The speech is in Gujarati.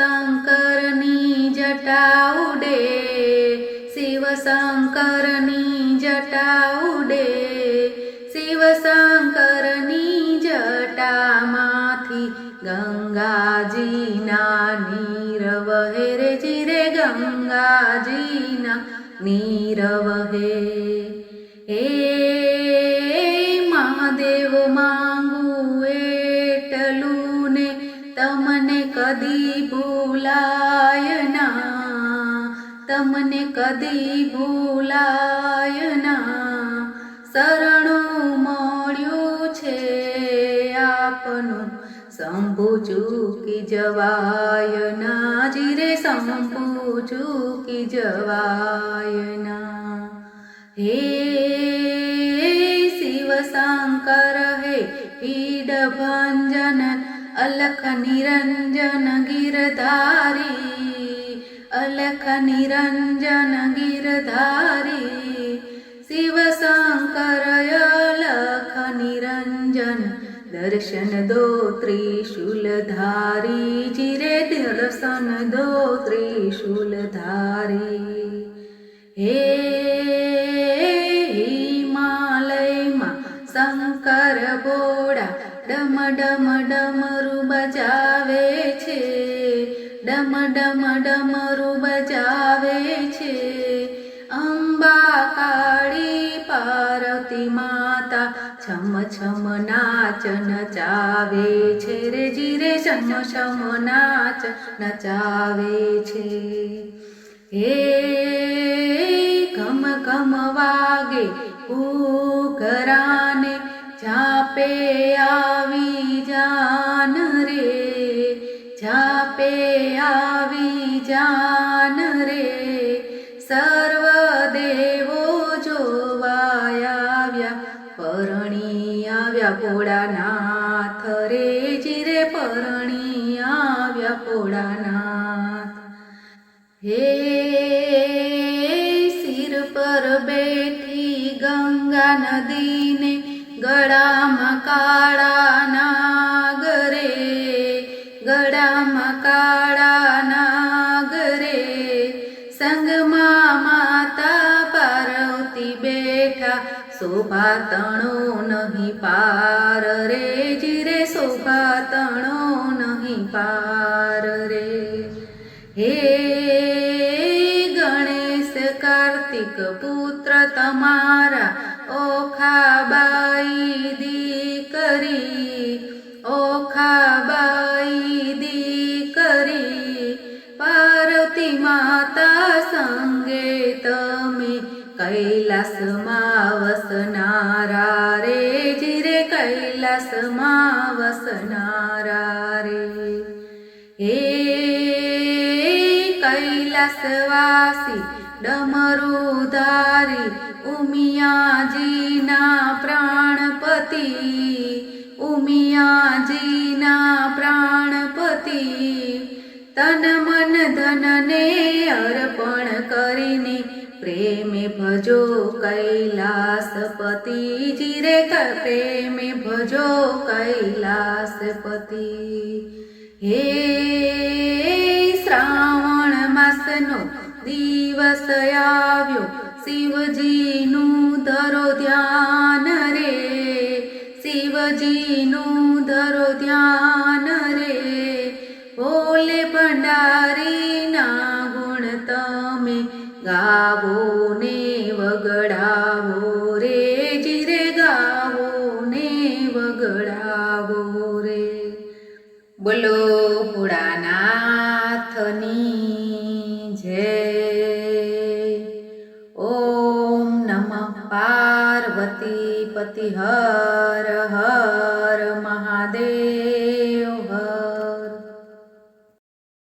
करी जटाउडे शिवशंकरी जटा उडे शिवशङ्करनी जटा माथि गङ्गा जीना नीरव हे रे जिरे गङ्गाजीना नीरव हे हे કદી ભૂલાય ના તમને કદી ભૂલાય ના શરણું મળ્યું છે આપનું શંભુ ચૂકી જવાય ના જીરે શંભુ ચૂકી જવાય ના હે શિવ શંકર હે પીડ ભંજન અલખ નિરંજન ગિરધારી અલખ નિરંજન ગિરધારી શિવ શંકર અલખ નિરંજન દર્શન દો ત્રિશુલધારી જીરે દર્શન દો ત્રિશુલધારી હે હિમાલયમાં શંકર ભોળા ડમ ડમ ડમરું ડમ ડમ ડમરું બજાવે છે. અંબા કાળી પાર્વતી માતા છમ છમ નાચ નચાવે છે. રે જીરે છમ છમ નાચ નચાવે છે. હે ઘમ ઘમ વાગે ઘરાને જાપે આવી આવી જાન રે. સર્વ દેવો જોવાય આવ્યા. પરણી આવ્યા ભોળાનાથ રે. જીરે પરણી આવ્યા ભોળાનાથ. હે સિર પર બેઠી ગંગા નદીને ગળામાં કાળા બેઠા શોભા તણો નહીં પાર રે જીરે શોભા તણો નહીં પાર રે. હે ગણેશ કાર્તિક પુત્ર તમારા ઓખાબાઈ દીકરી ઓખાબાઈ દીકરી, પાર્વતી માતા સંગે તમે કૈલાસમાં વસનારા રે, જીરે કૈલાસમાં વસનારા રે. હે કૈલાસવાસી, ડમરુધારી, ઉમિયાજીના પ્રાણપતિ ઉમિયાજીના પ્રાણપતિ, તન ભજો કૈલાસપતિ જીરે પ્રેમે ભજો કૈલાસપતિ. હે શ્રાવણ માસનો દિવસ આવ્યો, શિવજીનું ધરો ધ્યાન રે. શિવજીનું ધરો ધ્યાન ગાવો ને વગડાવો રે જીરે ગાવો ને વગડાવો રે. બોલો ભોળાનાથની જય. ઓમ નમ પાર્વતી પતિ હર હર